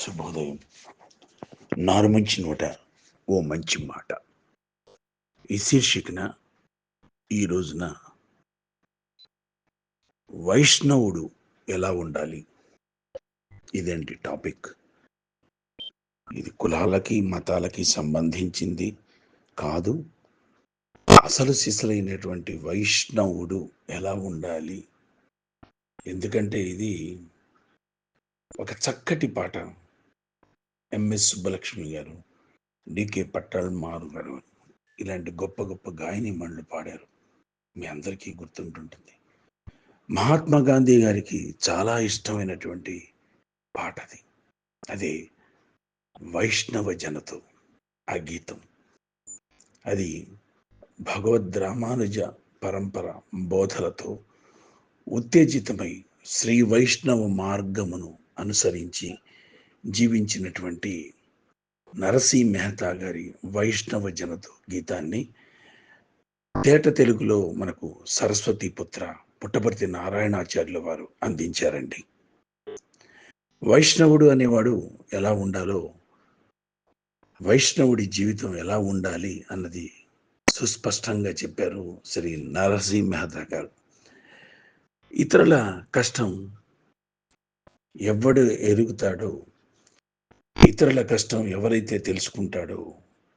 శుభోదయం నారు మంచి నోట ఓ మంచి మాట. ఈ శీర్షికన ఈ రోజున వైష్ణవుడు ఎలా ఉండాలి? ఇదేంటి టాపిక్? ఇది కులాలకి మతాలకి సంబంధించింది కాదు. అసలు సిసలైనటువంటి వైష్ణవుడు ఎలా ఉండాలి? ఎందుకంటే ఇది ఒక చక్కటి పాట ఎంఎస్ సుబ్బలక్ష్మి గారు డికే పట్టాల్ మారు గారు ఇలాంటి గొప్ప గొప్ప గాయని మండలు పాడారు. మీ అందరికీ గుర్తుంటుంటుంది. మహాత్మా గాంధీ గారికి చాలా ఇష్టమైనటువంటి పాట అది. అదే వైష్ణవ జనతో ఆ గీతం. అది భగవద్ రామానుజ పరంపర బోధలతో ఉత్తేజితమై శ్రీ వైష్ణవ మార్గమును అనుసరించి జీవించినటువంటి నరసీ మెహతా గారి వైష్ణవ జనతో గీతాన్ని తేట తెలుగులో మనకు సరస్వతి పుత్ర పుట్టపర్తి నారాయణాచార్యుల వారు అందించారండి. వైష్ణవుడు అనేవాడు ఎలా ఉండాలో వైష్ణవుడి జీవితం ఎలా ఉండాలి అన్నది సుస్పష్టంగా చెప్పారు శ్రీ నరసీ మెహతా గారు. ఇతరుల కష్టం ఎవడు ఎరుగుతాడో ఇతరుల కష్టం ఎవరైతే తెలుసుకుంటాడో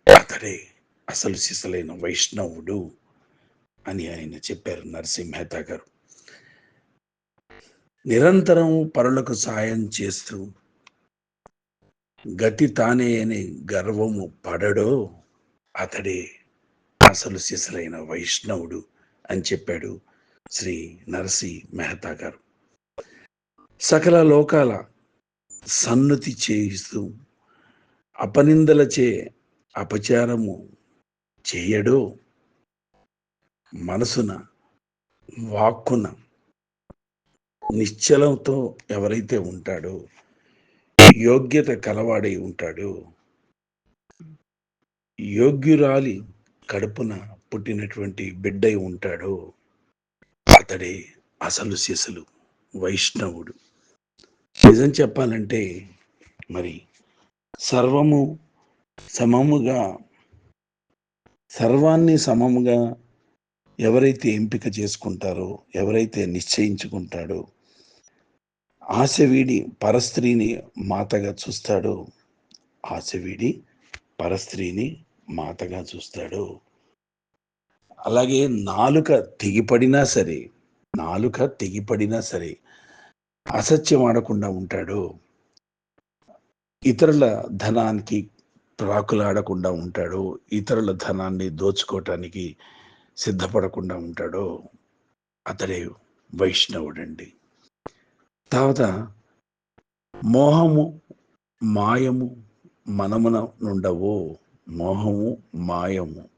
అతడే అసలు సిసలైన వైష్ణవుడు అని ఆయన చెప్పారు నరసింహ మెహతా గారు. నిరంతరం పరులకు సాయం చేస్తూ గతి తానే అని గర్వము పడడో అతడే అసలు సిసలైన వైష్ణవుడు అని చెప్పాడు శ్రీ నరసి మెహతా గారు. సకల లోకాల సన్నతి చేయిస్తూ అపనిందలచే అపచారము చేయడో మనసున వాక్కున నిశ్చలంతో ఎవరైతే ఉంటాడో యోగ్యత కలవాడై ఉంటాడో యోగ్యురాలి కడుపున పుట్టినటువంటి బిడ్డై ఉంటాడో అతడే అసలు శిశులు వైష్ణవుడు. నిజం చెప్పాలంటే మరి సర్వము సమముగా సర్వాన్ని సమముగా ఎవరైతే ఎంపిక చేసుకుంటారో ఎవరైతే నిశ్చయించుకుంటాడో ఆశవీడి పరస్త్రీని మాతగా చూస్తాడో ఆశవీడి పరస్త్రీని మాతగా చూస్తాడు అలాగే నాలుక తెగిపడినా సరే నాలుక తెగిపడినా సరే అసత్యం ఆడకుండా ఉంటాడో. ఇతరుల ధనానికి ప్రాకులాడకుండా ఉంటాడో. ఇతరుల ధనాన్ని దోచుకోవటానికి సిద్ధపడకుండా ఉంటాడో. అతడే వైష్ణవుడండి. తర్వాత మోహము మాయము మనమున నుండవో మోహము మాయము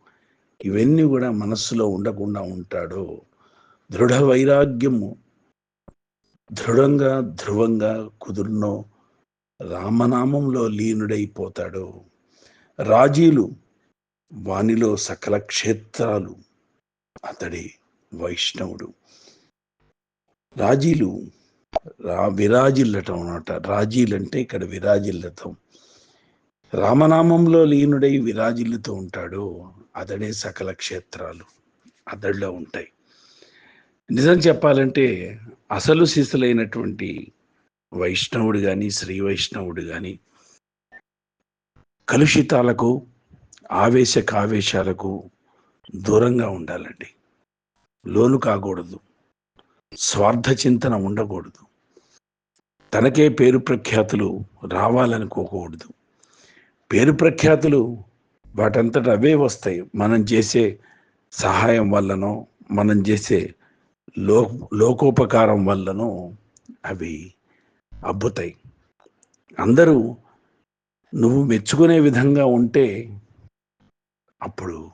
ఇవన్నీ కూడా మనస్సులో ఉండకుండా ఉంటాడో. దృఢ వైరాగ్యము దృఢంగా ధ్రువంగా కుదురునో రామనామంలో లీనుడైపోతాడు. రాజీలు వానిలో సకల క్షేత్రాలు అతడే వైష్ణవుడు. రాజీలు రా విరాజిల్లటం అనమాట రాజీలంటే ఇక్కడ విరాజిల్లటం. రామనామంలో లీనుడై విరాజిల్లుతూ ఉంటాడు. అతడే సకల క్షేత్రాలు అతడిలో ఉంటాయి. నిజం చెప్పాలంటే అసలు శిశులైనటువంటి వైష్ణవుడు కానీ శ్రీ వైష్ణవుడు కానీ కలుషితాలకు ఆవేశ కావేశాలకు దూరంగా ఉండాలండి. లోను కాకూడదు. స్వార్థ చింతన ఉండకూడదు. తనకే పేరు ప్రఖ్యాతులు రావాలనుకోకూడదు. పేరు ప్రఖ్యాతులు వాటంతట అవే వస్తాయి. మనం చేసే సహాయం వల్లనో మనం చేసే లో లోకోపకారం వల్లను అవి అబ్బుతాయి. అందరూ నువ్వు మెచ్చుకునే విధంగా ఉంటే అప్పుడు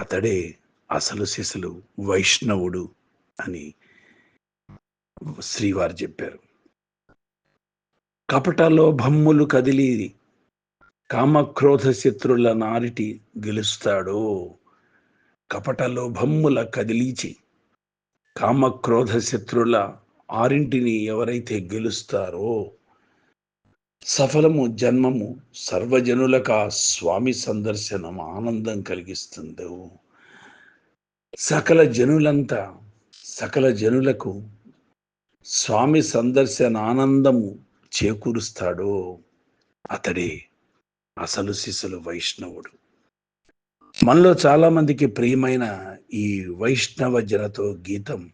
అతడే అసలు శిశులు వైష్ణవుడు అని శ్రీవారు చెప్పారు. కపటలో భమ్ములు కదిలి కామక్రోధ శత్రుల నారిటి గెలుస్తాడో కపటలో భమ్ముల కదిలిచి కామక్రోధ శత్రుల ఆరింటిని ఎవరైతే గెలుస్తారో సఫలము జన్మము సర్వజనులక స్వామి సందర్శనం ఆనందం కలిగిస్తుందో సకల జనులంతా సకల జనులకు స్వామి సందర్శన ఆనందము చేకూరుస్తాడో అతడే అసలు శిశులు వైష్ణవుడు. మనలో చాలామందికి ప్రియమైన ఈ వైష్ణవ జనతో గీతం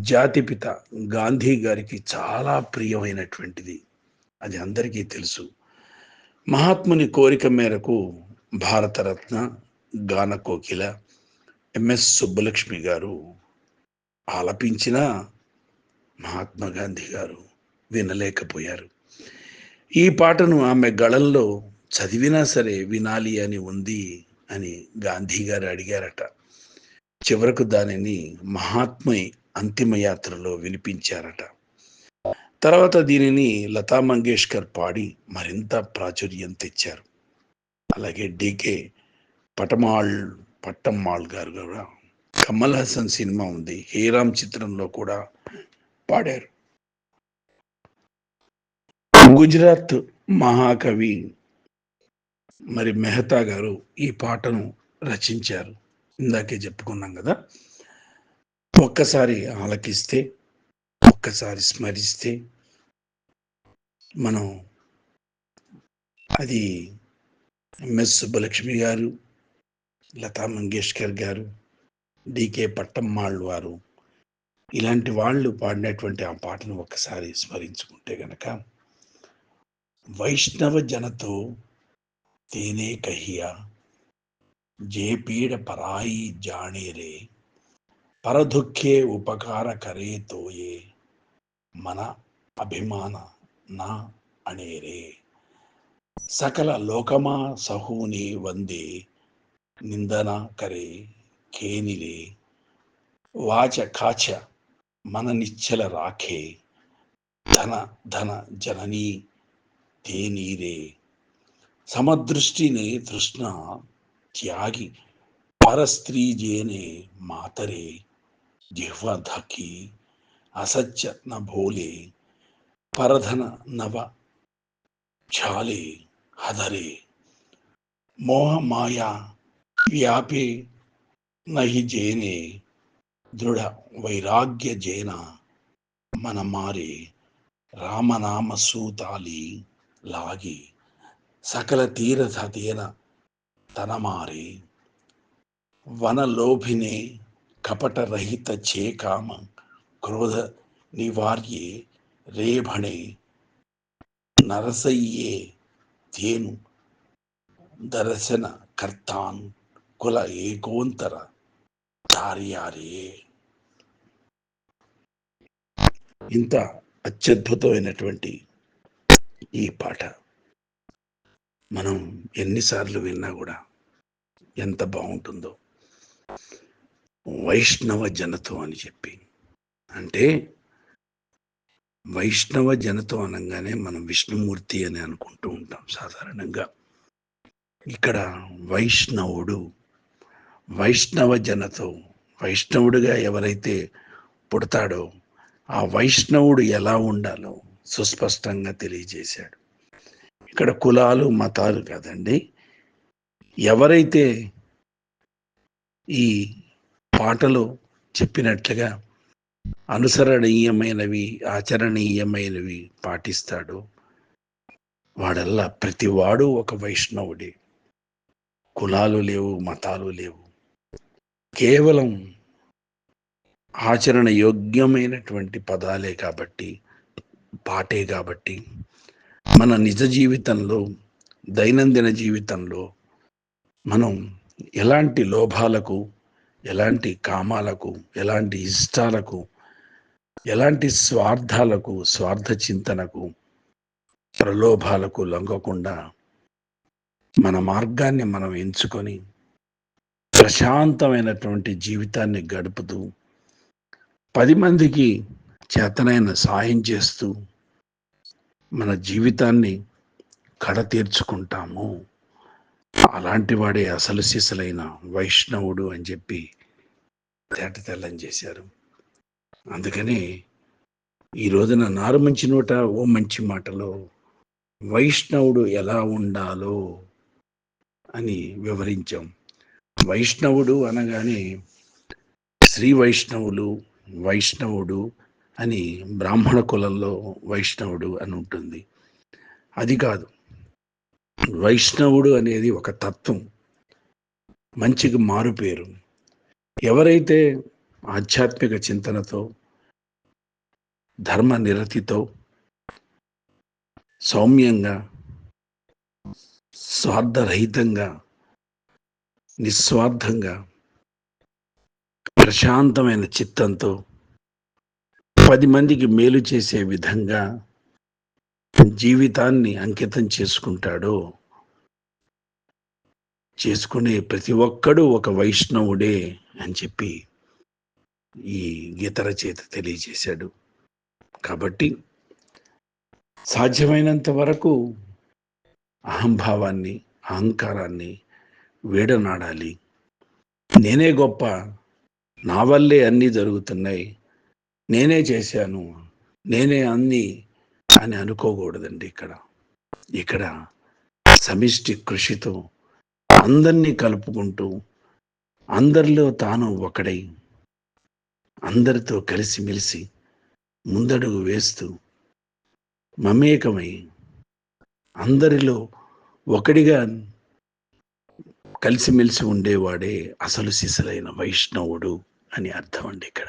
జాతిపిత గాంధీ గారికి చాలా ప్రియమైనటువంటిది. అది అందరికీ తెలుసు. మహాత్ముని కోరిక మేరకు భారతరత్న గాన కోకిల ఎంఎస్ సుబ్బలక్ష్మి గారు ఆలపించిన మహాత్మా గాంధీ గారు వినలేకపోయారు. ఈ పాటను ఆమె గళంలో చదివినా సరే వినాలి అని ఉంది అని గాంధీ గారు అడిగారట. చివరకు దానిని మహాత్మై అంతిమయాత్రలో వినిపించారట. తర్వాత దీనిని లతా మంగేష్కర్ పాడి మరింత ప్రాచుర్యం తెచ్చారు. అలాగే డికే పటమాళ్ పట్టమ్మాళ్ గారు కూడా కమల్ హాసన్ సినిమా ఉంది. హేరామ్ చిత్రంలో కూడా పాడారు. గుజరాత్ మహాకవి మరి మెహతా గారు ఈ పాటను రచించారు. ఇందాకే చెప్పుకున్నాం కదా. ఒక్కసారి ఆలకిస్తే ఒక్కసారి స్మరిస్తే మనం అది ఎంఎస్ సుబ్బలక్ష్మి గారు లతా మంగేష్కర్ గారు డికే పట్టమ్మాళ్ళు వారు ఇలాంటి వాళ్ళు పాడినటువంటి ఆ పాటను ఒక్కసారి స్మరించుకుంటే గనక వైష్ణవ జనతో તેને કહ્યા જે પીડ પરાઈ જાણે રે పరదుఃఖే ఉపకారకరే తోయే మన అభిమాన నా అణేరే సకల లోకమా సహూని వందే నిందన కరే కేనిరే వాచ కాచ మన నిచ్చల రాఖే ధన ధన జననీ తేనీరే समदृष्टि ने तृष्णा त्यागी। पर स्त्री जेने मातरे जिह्वा धकी असच्च न भोले, परधन नव छाले हदरे मोह माया व्यापे, नहीं जेने, दृढ़ वैराग्य जेना, मन मारे सूताली लागी। సకల తీరథ తీర తనమారే. వనలోభినే కపటరహిత చేకామ క్రోధ నివార్యే రేభణే. నరసయ్యే తేను దర్శన కర్తాన్ కుల ఏకోంతర చార్యారే ఇంత అత్యద్భుతమైనటువంటి ఈ పాట. మనం ఎన్నిసార్లు విన్నా కూడా ఎంత బాగుంటుందో. వైష్ణవ జనతో అని చెప్పి. అంటే వైష్ణవ జనతో అనగానే మనం విష్ణుమూర్తి అని అనుకుంటూ ఉంటాం సాధారణంగా. ఇక్కడ వైష్ణవుడు వైష్ణవ జనతో వైష్ణవుడిగా ఎవరైతే పుడతాడో ఆ వైష్ణవుడు ఎలా ఉండాలో సుస్పష్టంగా తెలియజేశాడు. ఇక్కడ కులాలు మతాలు కాదండి. ఎవరైతే ఈ పాటలో చెప్పినట్లుగా అనుసరణీయమైనవి ఆచరణీయమైనవి పాటిస్తాడో వాడల్లా ప్రతివాడు ఒక వైష్ణవుడే. కులాలు లేవు మతాలు లేవు. కేవలం ఆచరణ యోగ్యమైనటువంటి పదాలే కాబట్టి పాటే కాబట్టి మన నిజ జీవితంలో దైనందిన జీవితంలో మనం ఎలాంటి లోభాలకు ఎలాంటి కామాలకు ఎలాంటి ఇష్టాలకు ఎలాంటి స్వార్థాలకు స్వార్థ చింతనకు ప్రలోభాలకు లొంగకుండా మన మార్గాన్ని మనం ఎంచుకొని ప్రశాంతమైనటువంటి జీవితాన్ని గడుపుతూ పది మందికి చేతనైన సాయం చేస్తూ మన జీవితాన్ని కడ తీర్చుకుంటాము. అలాంటి వాడే అసలు సిసలైన వైష్ణవుడు అని చెప్పి తేట తెల్లని చేశారు. అందుకని ఈ రోజున నారు మంచి నోట ఓ మంచి మాటలో వైష్ణవుడు ఎలా ఉండాలో అని వివరించాం. వైష్ణవుడు అనగానే శ్రీ వైష్ణవులు వైష్ణవుడు అని బ్రాహ్మణ కులంలో వైష్ణవుడు అని ఉంటుంది. అది కాదు. వైష్ణవుడు అనేది ఒక తత్వం. మంచికి మారు పేరు. ఎవరైతే ఆధ్యాత్మిక చింతనతో ధర్మ నిరతితో సౌమ్యంగా స్వార్థరహితంగా నిస్వార్థంగా ప్రశాంతమైన చిత్తంతో పది మందికి మేలు చేసే విధంగా జీవితాన్ని అంకితం చేసుకుంటాడో. చేసుకునే ప్రతి ఒక్కడు ఒక వైష్ణవుడే అని చెప్పి ఈ గీత రచయిత తెలియజేశాడు. కాబట్టి సాధ్యమైనంత వరకు అహంభావాన్ని అహంకారాన్ని వేడనాడాలి. నేనే గొప్ప నా వల్లే అన్నీ జరుగుతున్నాయి. నేనే చేశాను. నేనే అంది అని అనుకోకూడదండి ఇక్కడ. ఇక్కడ సమిష్టి కృషితో అందరినీ కలుపుకుంటూ అందరిలో తాను ఒకడై అందరితో కలిసిమెలిసి ముందడుగు వేస్తూ మమేకమై అందరిలో ఒకడిగా కలిసిమెలిసి ఉండేవాడే అసలు సిసలైన వైష్ణవుడు అని అర్థం అండి ఇక్కడ.